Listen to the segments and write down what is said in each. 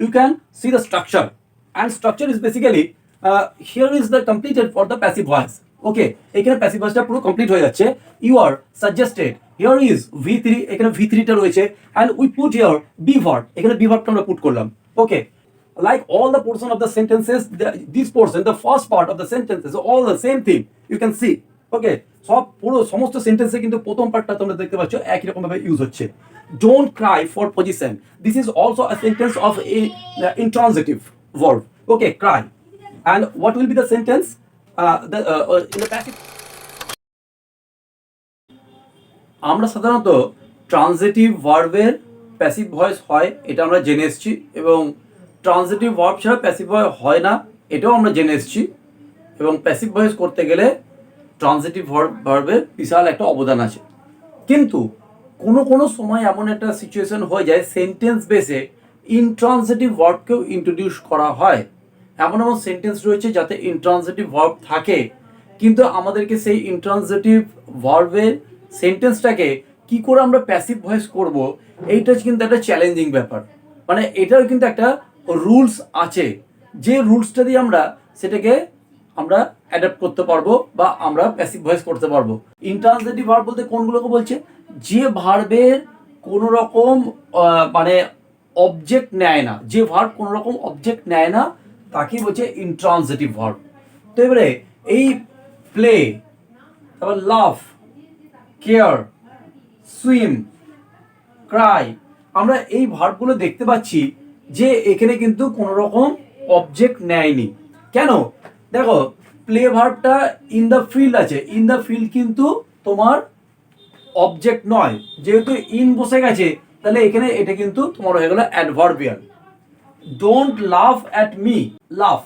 you can see the structure and structure is basically uh, here is the completed for the passive voice okay এখানে passive ভয়েসটা পুরো complete হয়ে যাচ্ছে you are suggested here is V three এখানে V থ্রিটা রয়েছে and we put here B verb এখানে B ভার্বটা আমরা পুট করলাম ওকে like all the portion of the sentences the, this portion the first part of the sentences all the same thing you can see okay সব পুরো সমস্ত সেন্টেন্সে কিন্তু প্রথম পার্টটা তোমরা দেখতে পাচ্ছ একই রকম ভাবে ইউজ হচ্ছে don't cry for position this is also a sentence of a intransitive verb okay cry and what will be the sentence? Uh, the uh, uh, in the passive আমরা সাধারণত ট্রানজিটিভ ভার্বের প্যাসিভ ভয়েস হয় এটা আমরা জেনে এসেছি এবং transitive verb ছাড়া প্যাসিভ ভয়েস হয় না এটাও আমরা জেনে এসেছি। এবং প্যাসিভ ভয়েস করতে গেলে ট্রানজিটিভ ভার্ব ভার্বের বিশাল একটা অবদান আছে। কিন্তু কোনো কোনো সময় এমন একটা সিচুয়েশন হয়ে যায় সেন্টেন্স বেসে ইনট্রানজিটিভ ভার্বকেও ইন্ট্রোডিউস করা হয়। এমন এমন সেন্টেন্স রয়েছে যাতে ইনট্রানজিটিভ ভার্ব থাকে। কিন্তু আমাদেরকে সেই ইনট্রানজিটিভ ভার্বের সেন্টেন্সটাকে কি করে আমরা প্যাসিভ ভয়েস করব, এইটা কিন্তু একটা চ্যালেঞ্জিং ব্যাপার। মানে এটার কিন্তু একটা রুলস আছে। যে রুলসটা দিয়ে আমরা সেটাকে আমরা অ্যাডাপ্ট করতে পারব বা আমরা প্যাসিভ ভয়েস করতে পারব। ইন্ট্রান্সলেটিভ ভার্ব বলতে কোনগুলোকে বলছে? যে ভার্বের কোনো রকম মানে অবজেক্ট নেয় না, যে ভার্ব কোনো রকম অবজেক্ট নেয় না, তাকে বলছে ইন্ট্রান্সিটিভ ভার্ব তো এবারে এই প্লে তারপর লাভ কেয়ার সুইম ক্রাই আমরা এই ভার্বগুলো দেখতে পাচ্ছি যে এখানে কিন্তু কোনো রকম অবজেক্ট নেয়নি। কেন? দেখো প্লে ভার্বটা ইন দ্য ফিল্ড আছে। ইন দ্য ফিল্ড কিন্তু তোমার অবজেক্ট নয়, যেহেতু ইন বসে গেছে, তাহলে এখানে এটা কিন্তু তোমার হয়ে গেল adverbial don't love at me love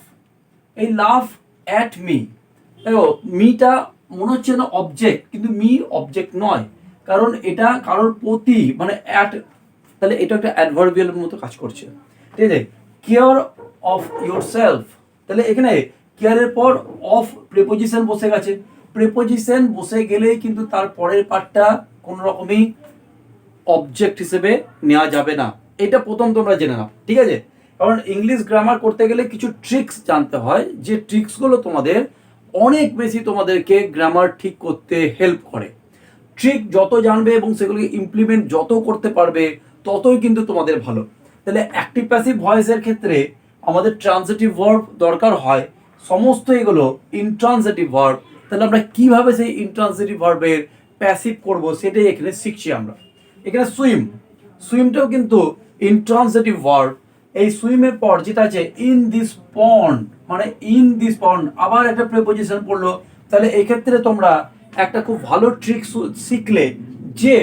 এই লাভ অ্যাট মি দেখো মিটা মনে হচ্ছে না অবজেক্ট কিন্তু মি অবজেক্ট নয়, কারণ এটা কারোর প্রতি মানে অ্যাট তাহলে এটা একটা অ্যাডভার্বিয়ালের মতো কাজ করছে। ঠিক আছে? কেয়ার অফ ইয়োর সেলফ তাহলে এখানে কেয়ারের পর অফ প্রেপোজিশন বসে গেছে। প্রেপোজিশন বসে গেলেই কিন্তু তার পরের পার্টটা কোনো রকমই অবজেক্ট হিসেবে নেওয়া যাবে না। এটা প্রথম তোমরা জেনে নাও, ঠিক আছে? কারণ ইংলিশ গ্রামার করতে গেলে কিছু ট্রিক্স জানতে হয়, যে ট্রিক্সগুলো তোমাদের অনেক বেশি তোমাদেরকে গ্রামার ঠিক করতে হেল্প করে। ট্রিক যত জানবে এবং সেগুলোকে ইমপ্লিমেন্ট যত করতে পারবে, ততই কিন্তু তোমাদের ভালো। তাহলে অ্যাক্টিভ প্যাসিভ ভয়েসের ক্ষেত্রে আমাদের ট্রান্সিটিভ ভার্ব দরকার হয়, সমস্ত এগুলো ইনট্রান্সিটিভ ভার্ব তাহলে আমরা কীভাবে সেই ইনট্রান্সিটিভ ভার্বের প্যাসিভ করব সেটাই এখানে শিখছি আমরা। এখানে সুইম সুইমটাও কিন্তু ইনট্রান্সিটিভ ভার্ব এই সুইমের পর যেটা আছে ইন দিস পন্ড মানে ইন দিস পন্ড আবার একটা প্রেপোজিশন পড়ল। তাহলে এই ক্ষেত্রে তোমরা একটা খুব ভালো ট্রিক শিখলে যে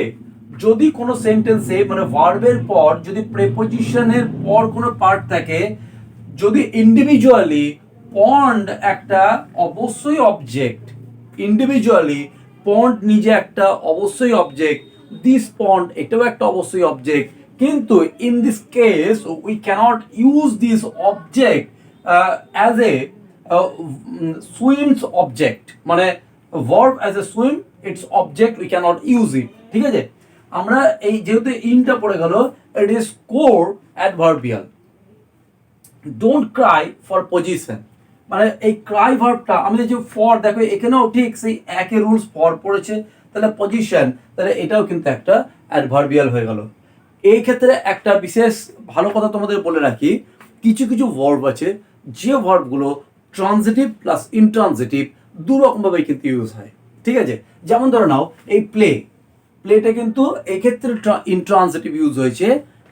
যদি কোনো সেন্টেন্সে মানে ভার্বের পর যদি প্রেপোজিশনের পর কোনো পার্ট থাকে, যদি ইন্ডিভিজুয়ালি পন্ড একটা অবশ্যই অবজেক্ট ইন্ডিভিজুয়ালি পন্ড নিজে একটা অবশ্যই অবজেক্ট দিস পন্ড এটাও একটা অবশ্যই অবজেক্ট কিন্তু in this case we cannot use this object as a swims object মানে verb as a swim its object we cannot use it ঠিক আছে? আমরা এই যেহেতু ইনটা পড়ে গেল it is core adverbial don't cry for position মানে এই ক্রাই ভার্বটা আমাদের যে ফর দেখো, এখানেও ঠিক সেই একই রুলস ফর পড়েছে, তাহলে পজিশন তাহলে এটাও কিন্তু একটা অ্যাডভার্বিয়াল হয়ে গেল। এই ক্ষেত্রে একটা বিশেষ ভালো কথা তোমাদের বলে রাখি, কিছু কিছু ভার্ব আছে, যে ভার্বগুলো ট্রানজিটিভ প্লাস ইনট্রানজিটিভ দু রকমভাবে কিন্তু ইউজ হয়, ঠিক আছে? যেমন ধরে নাও, এই প্লে প্লেটা কিন্তু এই ক্ষেত্রে ইনট্রানজিটিভ ইউজ হয়েছে,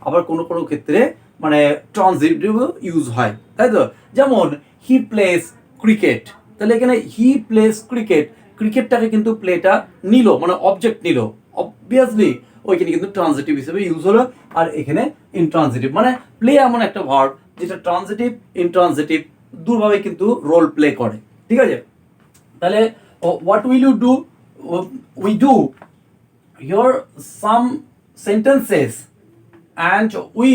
আবার কোনো কোনো ক্ষেত্রে মানে ট্রানজিটিভ ইউজ হয়, তাই তো? যেমন হি প্লেস ক্রিকেট তাহলে এখানে হি প্লেস ক্রিকেট ক্রিকেটটাকে কিন্তু প্লেটা নিল মানে অবজেক্ট নিল। অবভিয়াসলি ওইখানে কিন্তু ট্রানজিটিভ হিসেবে ইউজ হলো, আর এখানে ইনট্রানজিটিভ মানে প্লে এমন একটা ভার্ব যেটা ট্রানজিটিভ ইনট্রানজিটিভ দুভাবে কিন্তু রোল প্লে করে। ঠিক আছে? তাহলে what will you do we do here some sentences and we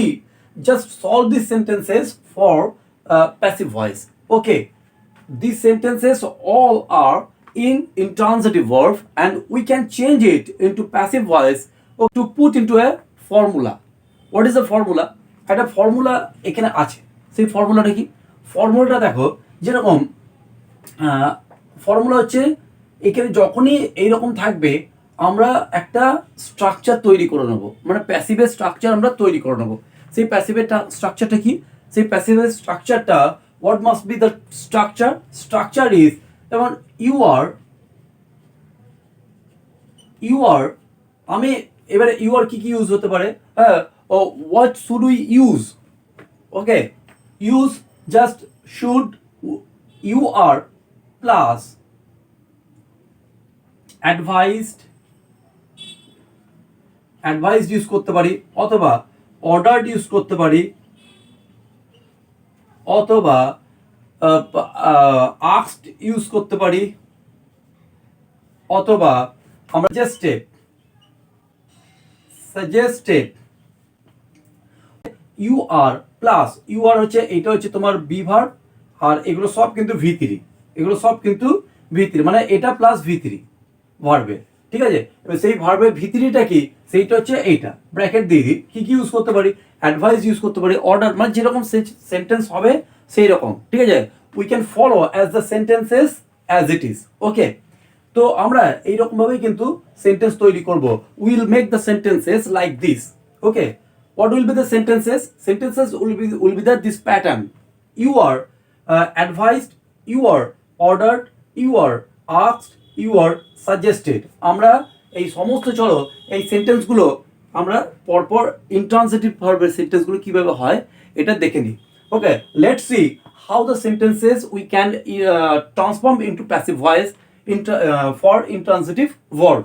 just solve this sentences for passive voice. Okay, these sentences all are in intransitive verb and we can change it into passive voice or to put into a formula. What is the formula? একটা formula এখানে আছে। সেই ফর্মুলাটা কি? ফর্মুলাটা দেখো, যেরকম formula হচ্ছে এখানে যখনই এইরকম থাকবে, আমরা একটা স্ট্রাকচার তৈরি করে নেব। মানে প্যাসিভের স্ট্রাকচার আমরা তৈরি করে নেব। সেই প্যাসিভের স্ট্রাকচারটা কি? সেই প্যাসিভের স্ট্রাকচারটা what must be the structure structure is যেমন ইউ আর ইউ আর আমি এবারে ইউ আর কি কি ইউজ হতে পারে? হ্যাঁ ও what should we use okay use just should you are plus advised advised use করতে পারি, অথবা অর্ডারড ইউজ করতে পারি অথবা আক্সড ইউজ করতে পারি। অথবা, আমরা suggested suggested you are plus you are হচ্ছে, এটা হচ্ছে তোমার বিভার, আর এগুলো সব কিন্তু ভি থ্রি এগুলো সব কিন্তু ভি থ্রি মানে এটা প্লাস ভি থ্রি ভার্বে ঠিক আছে? এবার সেই ভার্বের ভিতরিটা কি? সেইটা হচ্ছে এইটা। ব্র্যাকেট দিয়ে দিই। কি কি ইউজ করতে পারি? অ্যাডভাইস ইউজ করতে পারি। অর্ডার মানে যেরকম সেন্টেন্স হবে সেই রকম ঠিক আছে? We can follow as the sentences as it is okay তো আমরা এইরকমভাবেই কিন্তু সেন্টেন্স তৈরি করব। Will make the sentences like this okay what will be the sentences? Sentences will be will be that this pattern. You are uh, advised you are ordered you are asked you are suggested. আমরা এই সমস্ত, চলো, এই সেন্টেন্সগুলো আমরা পরপর intransitive ভার্বের সেন্টেন্সগুলো কীভাবে হয়, এটা দেখে নিই। Okay let see how the sentences we can transform into passive voice for intransitive verb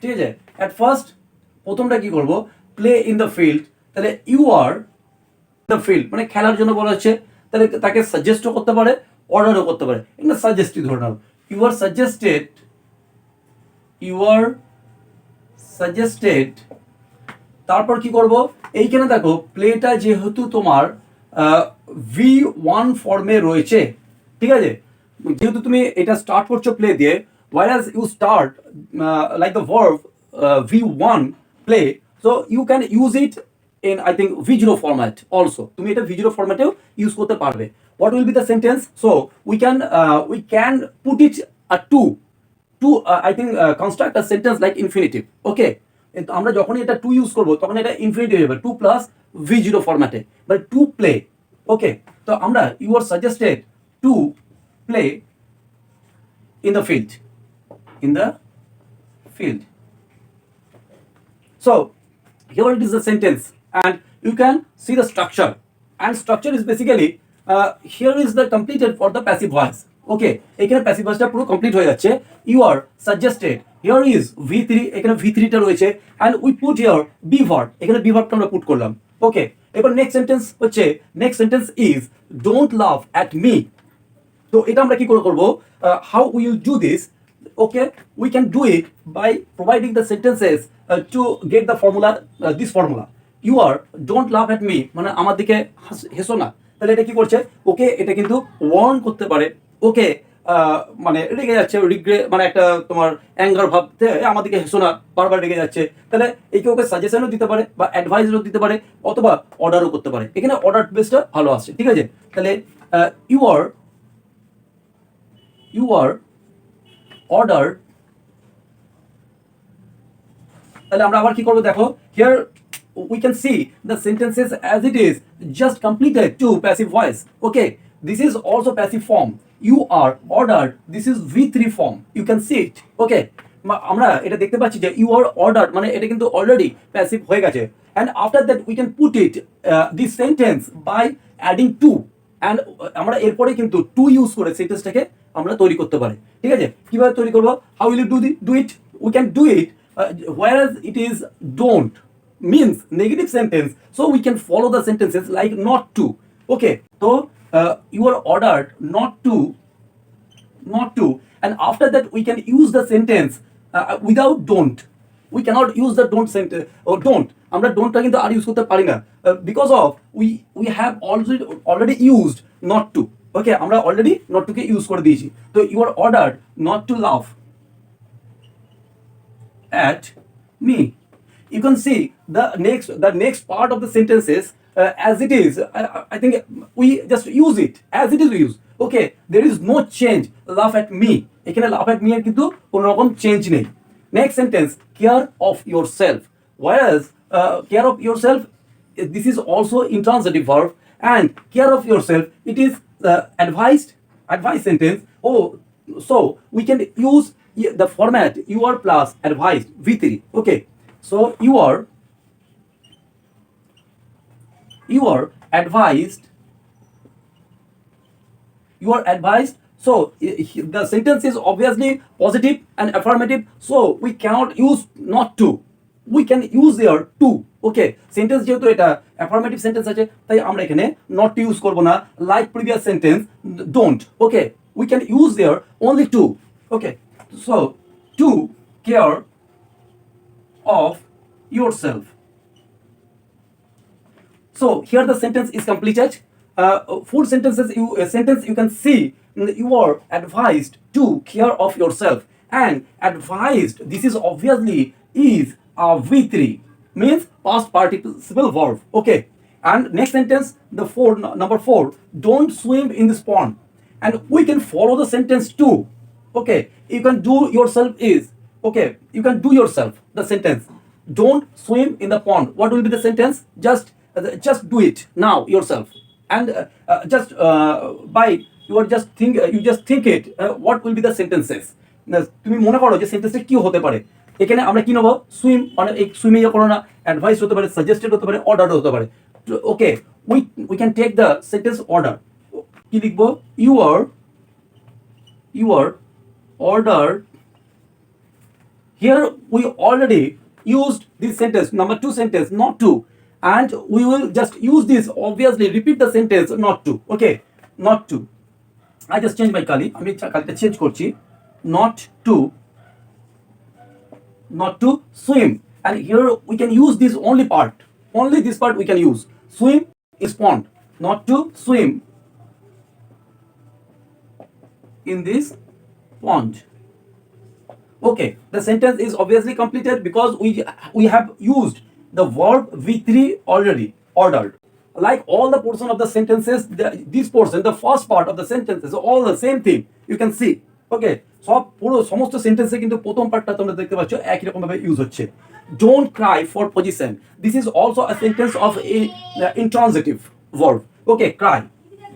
ঠিক আছে? অ্যাট ফার্স্ট প্রথমটা কি করব? প্লে ইন দ্য ফিল্ড তাহলে ইউ আর দ্য ফিল্ড মানে খেলার জন্য বলা হচ্ছে। তাহলে তাকে সাজেস্টও করতে পারে অর্ডারও করতে পারে। এখানে সাজেস্টই ধরে নাও। You are suggested your suggested, তারপর কি করব? এইখানে দেখো, প্লেটা যেহেতু তোমার ভি ওয়ান ফর্মে রয়েছে, ঠিক আছে? যেহেতু তুমি এটা স্টার্ট করছ প্লে দিয়ে why as you start like the verb V one play so you can use it in I think V zero format also তুমি এটা ভিজিরো ফর্ম্যাটেও ইউজ করতে পারবে। What will be the sentence so we can we can put it a to to to uh, i think uh, construct a sentence like infinitive okay কিন্তু আমরা যখনই এটা to use করবো তখন এটা ইনফিনিটিভ হয়ে যাবে টু প্লাস ভি জিরো ফরম্যাটে মানে টু প্লে ওকে তো আমরা you are suggested to play in the field in the field so here it is the sentence and you can see the structure and structure is basically uh, here is the completed for the passive voice okay, এখানে passive ভয়েসটা পুরো complete হয়ে যাচ্ছে। You are suggested here is V three এখানে V থ্রিটা রয়েছে। And we put here B verb এখানে B ভার্বটা আমরা পুট করলাম। ওকে এবার নেক্সট সেন্টেন্স হচ্ছে next sentence is don't love at me তো এটা আমরা কি করে করব? How will do this okay we can do it by providing the sentences to get the formula this formula you are don't love at me মানে আমার দিকে হেসো না। তাহলে এটা কি করছে? ওকে এটা কিন্তু ওয়ার্ন করতে পারে। ওকে মানে রেগে যাচ্ছে রিগ্রে মানে একটা তোমার অ্যাঙ্গার ভাবতে আমার দিকে হেসো না, বারবার রেগে যাচ্ছে। তাহলে একে ওকে সাজেশনও দিতে পারে বা অ্যাডভাইসও দিতে পারে, অথবা অর্ডারও করতে পারে। এখানে অর্ডার বেসটা ভালো আসছে, ঠিক আছে? তাহলে you are you are order তাহলে আমরা আবার কি করব দেখো? Here we can see the sentences as it is, just completed to passive voice okay this is also passive form. You are ordered. This is v3 form you can see it. Okay. মা- আমরা এটা দেখতে পাচ্ছি যে you are order মানে এটা কিন্তু already passive হয়ে গেছে। And after that we can put it this sentence by adding to and আমরা এরপরে কিন্তু টু ইউজ করে সেন্টেন্সটাকে আমরা তৈরি করতে পারি। ঠিক আছে? কীভাবে তৈরি করব? How will you do the do it we can do it whereas it is don't means negative sentence, so we can follow the sentences like not to. Okay. so uh, you are ordered not to not to and after that we can use the sentence uh, without don't we cannot use the don't sentence or don't আমরা ডোন্টটা কিন্তু আর use করতে পারি না because of we we have already already used not to okay আমরা already not টুকে use করে দিয়েছি তো you are ordered not to love at me. You can see the next the next part of the sentences Uh, as it is. I, I think we just use it as it is we use. Okay, there is no change. Laugh at me. এখানে laugh at me এর কিন্তু কোনো রকম change নেই next sentence care of your self whereas care of your self this is also intransitive verb and care of yourself it is the advised advised sentence oh so we can use the format you are plus advised v3 okay so you are you are advised you are advised so the sentence is obviously positive and affirmative so we cannot use not to we can use there to okay sentence যেহেতু এটা affirmative sentence আছে তাই আমরা এখানে not to use করব না like previous sentence don't okay we can use there only to okay so to care of your self So here the sentence is completed. Uh, full sentences you uh, sentence you can see mm, you are advised to care of yourself and advised this is obviously is a V3 means past participle verb. Okay. And next sentence the four number four don't swim in this pond and we can follow the sentence too. Okay. You can do yourself is okay. You can do yourself the sentence don't swim in the pond what will be the sentence just just do it now yourself and uh, uh, just uh, by you are just think uh, you just think it uh, what will be the sentences তুমি মনে করো যে সেন্টেন্সে কি হতে পারে এখানে আমরা কি নেব সুইম মানে এই সুইমিং করো না অ্যাডভাইস হতে পারে সাজেস্টেড হতে পারে অর্ডার হতে পারে okay we we can take the sentence order কি লিখব you are you are order here we already used this sentence number two sentence not to and we will just use this obviously repeat the sentence not to okay not to i just change my kali আমি কালিটা change করছি not to not to swim and here we can use this only part only this part we can use swim is pond not to swim in this pond Okay, the sentence is obviously completed because we we have used the verb V3 already ordered. Like all the portion of the sentences, the, this portion, the first part of the sentences, all the same thing. You can see. Okay, সব পুরো সমস্ত সেন্টেন্সে কিন্তু প্রথম পার্টটা তোমরা দেখতে পাচ্ছ একই রকম ভাবে ইউজ হচ্ছে don't cry for position this is also a sentence of intransitive verb. Okay, cry.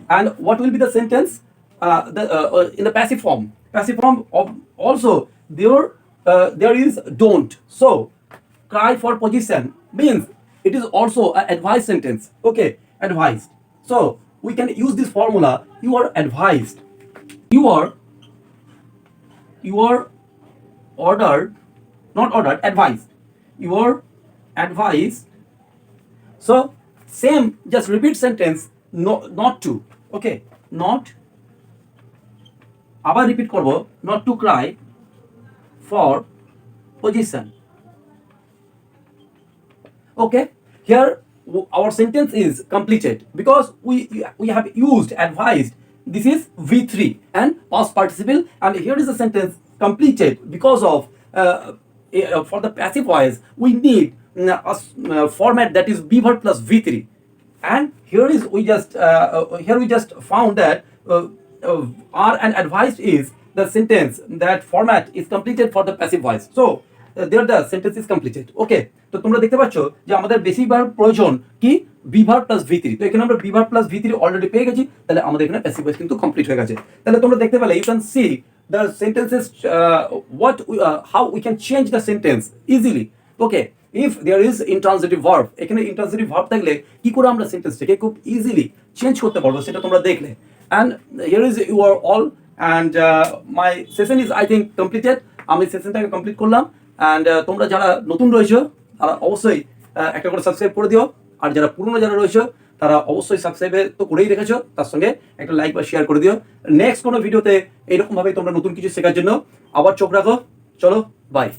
And what will be the sentence? Uh, the, uh, uh, in the passive form. Passive form of also there uh, cry for position means it is also an advice sentence. Okay, advised. So we can use this formula. You are advised. You are you are ordered, not ordered, advised. You are advised so same, just repeat sentence. No, not to. Okay, not. আবার repeat করব not to cry for position. Okay, here our sentence is completed because we we have used advised. This is V3 and past participle, and here is the sentence completed because of uh, for the passive voice we need uh, a uh, format that is B verb plus V3 and here is we just uh, here we just found that R and advised is the sentence that format is completed for the passive voice so there the sentence is completed okay, তো তোমরা দেখতে পাচ্ছ যে আমাদের বেশিরভাগ প্রয়োজন কি? বিভার plus V তো এখানে আমরা বিভার প্লাস ভি অলরেডি পেয়ে গেছি, তাহলে আমাদের এখানে প্যাসিভ ভয়েস কিন্তু কমপ্লিট হয়ে গেছে। তাহলে তোমরা দেখতে পেলে you can see the sentences what how we can change the sentence easily okay if there is intransitive verb এখানে ইন্ট্রান্সিটিভ ভার্ব থাকলে কি করে আমরা সেন্টেন্সটাকে খুব ইজিলি চেঞ্জ করতে পারব সেটা তোমরা দেখলে। And here is you are all and my session is I think completed আমি সেশনটাকে কমপ্লিট করলাম। অ্যান্ড তোমরা যারা নতুন রয়েছো তারা অবশ্যই আহ, একটা করে সাবস্ক্রাইব করে দিও। আর যারা পুরনো যারা রয়েছে তারা অবশ্যই সাবস্ক্রাইবে তো করেই রেখেছো। তার সঙ্গে একটা লাইক বা শেয়ার করে দিও। নেক্সট কোনো ভিডিওতে এরকমভাবে তোমরা নতুন কিছু শেখার জন্য আবার চোখ রাখো। চলো বাই